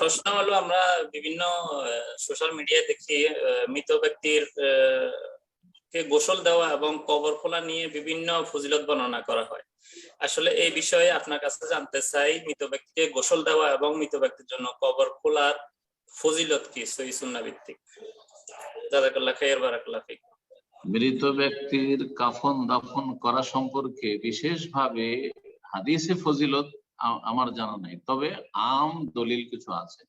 প্রশ্ন হলো, আমরা বিভিন্ন সোশ্যাল মিডিয়ায় দেখি মৃত ব্যক্তির কে গোসল দেওয়া এবং কবর খোলা নিয়ে বিভিন্ন ফজিলত বর্ণনা করা হয়। আসলে এই বিষয়ে আপনার কাছে জানতে চাই, মৃত ব্যক্তিকে গোসল দেওয়া এবং মৃত ব্যক্তির জন্য কবর খোলার ফজিলত কি, সহি সুন্না ভিত্তিক? জাজাকাল্লাহ খাইর, বারাকাল্লাহ মৃত ব্যক্তির কাফন দাফন করা সম্পর্কে বিশেষভাবে হাদিসে ফজিলত আমার জানা নাই। তবে আম দলিল কিছু আছে।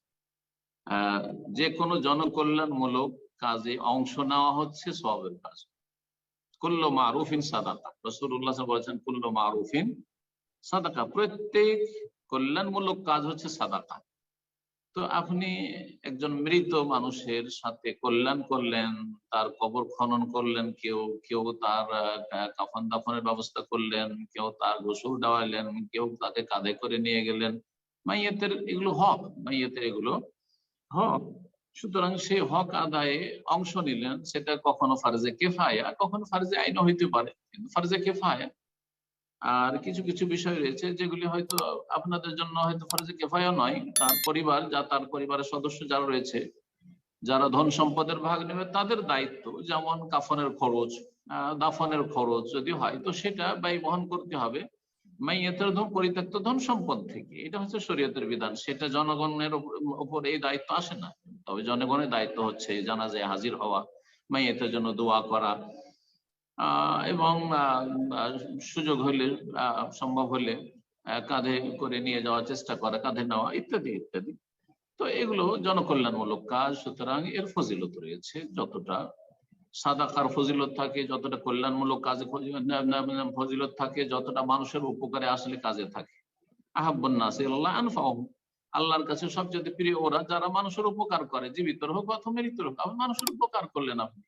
যে কোনো জনকল্যাণমূলক কাজে অংশ নেওয়া হচ্ছে সবের কাজ। কুল্ল মারুফিন সাদাকা। রসুল্লাহ বলেছেন, কুল্ল মারুফিন সাদাকা। প্রত্যেক কল্যাণমূলক কাজ হচ্ছে সাদাকা। তো আপনি একজন মৃত মানুষের সাথে কল্যাণ করলেন, তার কবর খনন করলেন, কেউ কেউ তার কাফন দাফনের ব্যবস্থা করলেন, কেউ তার গোসল দেওয়ালেন, কেউ তাকে কাঁধে করে নিয়ে গেলেন। মাইয়াতের এগুলো হক, মাইয়াতের এগুলো হক। সুতরাং সেই হক আদায়ে অংশ নিলেন, সেটা কখনো ফার্জে কেফায়া, কখনো ফার্জে আইন হইতে পারে, কিন্তু ফার্জে কেফায়া আর কিছু কিছু বিষয় রয়েছে যেগুলি হয়তো আপনাদের জন্য হয়তো ফরজে কেফায়া নয়। তার পরিবার, যা তার পরিবারের সদস্য যারা রয়েছে, যারা ধন সম্পদের ভাগ নেবে, তাদের দায়িত্ব, যেমন কাফনের খরচ দাফনের খরচ যদি হয়, তো সেটা ব্যয় বহন করতে হবে। মাইয়াতের ধন, পরিত্যক্ত ধন সম্পদ থেকে। এটা হচ্ছে শরীয়তের বিধান। সেটা জনগণের উপর এই দায়িত্ব আসে না। তবে জনগণের দায়িত্ব হচ্ছে জানাজায় হাজির হওয়া, মাইয়াতের জন্য দোয়া করা এবং সুযোগ হলে সম্ভব হলে কাঁধে করে নিয়ে যাওয়ার চেষ্টা করা, কাঁধে নেওয়া, ইত্যাদি ইত্যাদি। তো এগুলো জনকল্যাণমূলক কাজ, সুতরাং এর ফজিলত রয়েছে যতটা সাদাকার ফজিলত থাকে, যতটা কল্যাণমূলক কাজে ফজিলত থাকে, যতটা মানুষের উপকারে আসলে কাজে থাকে। আল্লাহর কাছে সবচেয়ে প্রিয় ওরা যারা মানুষের উপকার করে জীবিত হোক অথবা মৃত হোক মানুষের উপকার করলেন আপনি।